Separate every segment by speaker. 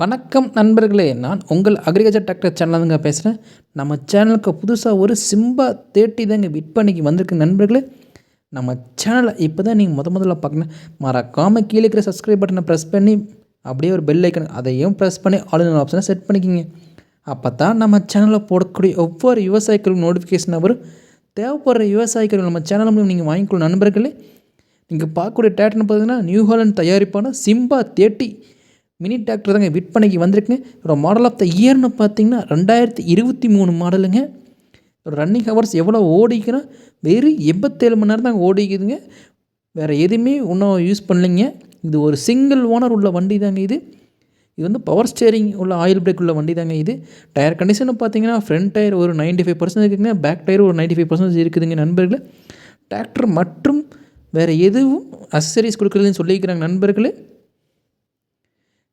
Speaker 1: வணக்கம் நண்பர்களே நான் உங்கள் அக்ரிகல்ச்சர் டாக்டர் சேனலுங்க பேசுகிறேன் நம்ம சேனலுக்கு புதுசாக ஒரு சிம்பா தேர்ட்டி தாங்க விற்பனைக்கு வந்திருக்கு நண்பர்களே. நம்ம சேனலை இப்போ தான் நீங்கள் முத முதல்ல பார்க்கணும். மறக்காமல் கீழே இருக்கிற சப்ஸ்கிரைப் பட்டனை ப்ரெஸ் பண்ணி அப்படியே ஒரு பெல் ஐக்கன் அதையும் ப்ரெஸ் பண்ணி ஆளுநர் ஆப்ஷனை செட் பண்ணிக்கிங்க. அப்போ தான் நம்ம சேனலில் போடக்கூடிய ஒவ்வொரு விவசாயிகளும் நோட்டிஃபிகேஷன் வரும். தேவைப்படுற விவசாயிகள் நம்ம சேனல் மூலம் நீங்கள் வாங்கிக்கொள்ளும் நண்பர்களே. நீங்கள் பார்க்கக்கூடிய டேட்டர்னு பார்த்தீங்கன்னா நியூ ஹாலண்ட் தயாரிப்பான சிம்பா தேர்ட்டி மினி டிராக்டர் தாங்க விற்பனைக்கு வந்திருக்குங்க. இதோட மாடல் ஆஃப் த இயர்னு பார்த்தீங்கன்னா ரெண்டாயிரத்தி இருபத்தி மூணு மாடலுங்க. ரன்னிங் ஹவர்ஸ் எவ்வளோ ஓடிக்கிறோம் வெறும் எண்பத்தேழு மணி நேரம் தாங்க ஓடிக்குதுங்க. வேறு எதுவுமே இன்னும் யூஸ் பண்ணலைங்க. இது ஒரு சிங்கிள் ஓனர் உள்ள வண்டி தாங்க இது. இது வந்து பவர் ஸ்டேரிங் உள்ள ஆயில் பிரேக் உள்ள வண்டி தாங்க இது. டயர் கண்டிஷன் பார்த்தீங்கன்னா ஃப்ரண்ட் டயர் ஒரு நைன்ட்டி ஃபைவ் பர்சன்ட் இருக்குதுங்க பேக் டயர் ஒரு நைன்ட்டி ஃபைவ் பர்சன்டேஜ் இருக்குதுங்க நண்பர்களே. டிராக்டர் மற்றும் வேறு எதுவும் அசசரிஸ் கொடுக்குறதுன்னு சொல்லியிருக்கிறாங்க நண்பர்களே.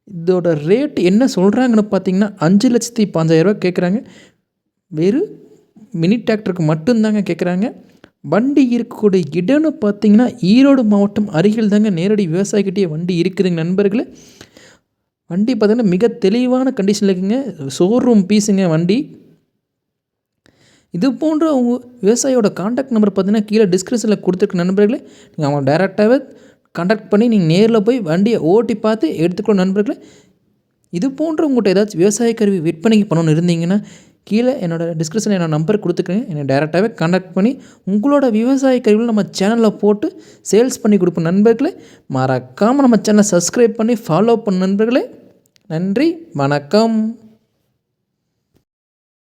Speaker 1: இதோட ரேட் என்ன சொல்கிறாங்கன்னு பார்த்தீங்கன்னா அஞ்சு லட்சத்தி பாஞ்சாயிரரூவா கேட்குறாங்க வெறும் மினி டிராக்டருக்கு மட்டும்தாங்க கேட்குறாங்க வண்டி இருக்கக்கூடிய இடம்னு பார்த்தீங்கன்னா ஈரோடு மாவட்டம் அருகில் தாங்க நேரடி விவசாயிக்கிட்டே வண்டி இருக்குதுங்க நண்பர்களே. வண்டி பார்த்திங்கன்னா மிக தெளிவான கண்டிஷனில் இருக்குங்க. ஷோரூம் பீஸுங்க வண்டி. இது போன்ற அவங்க விவசாயியோட காண்டாக்ட் நம்பர் பார்த்தீங்கன்னா கீழே டிஸ்கிரிப்ஷனில் கொடுத்துருக்க நண்பர்களே. நீங்கள் அவங்க டேரெக்டாகவே கண்டக்ட் பண்ணி நீங்கள் நேரில் போய் வண்டியை ஓட்டி பார்த்து எடுத்துக்கணும் நண்பர்களே இது போன்ற உங்கள்கிட்ட ஏதாச்சும் விவசாய கருவி விற்பனைக்கு பண்ணணும்னு இருந்தீங்கன்னா கீழே என்னோடய டிஸ்கிரிப்ஷன் என்னோடய நம்பர் கொடுத்துக்கிறேன். என்னை டேரெக்டாகவே கான்டாக்ட் பண்ணி உங்களோட விவசாய கருவிகள் நம்ம சேனலில் போட்டு சேல்ஸ் பண்ணி கொடுப்போம் நண்பர்களே. மறக்காமல் நம்ம சேனலை சப்ஸ்கிரைப் பண்ணி ஃபாலோ பண்ண நண்பர்களே. நன்றி வணக்கம்.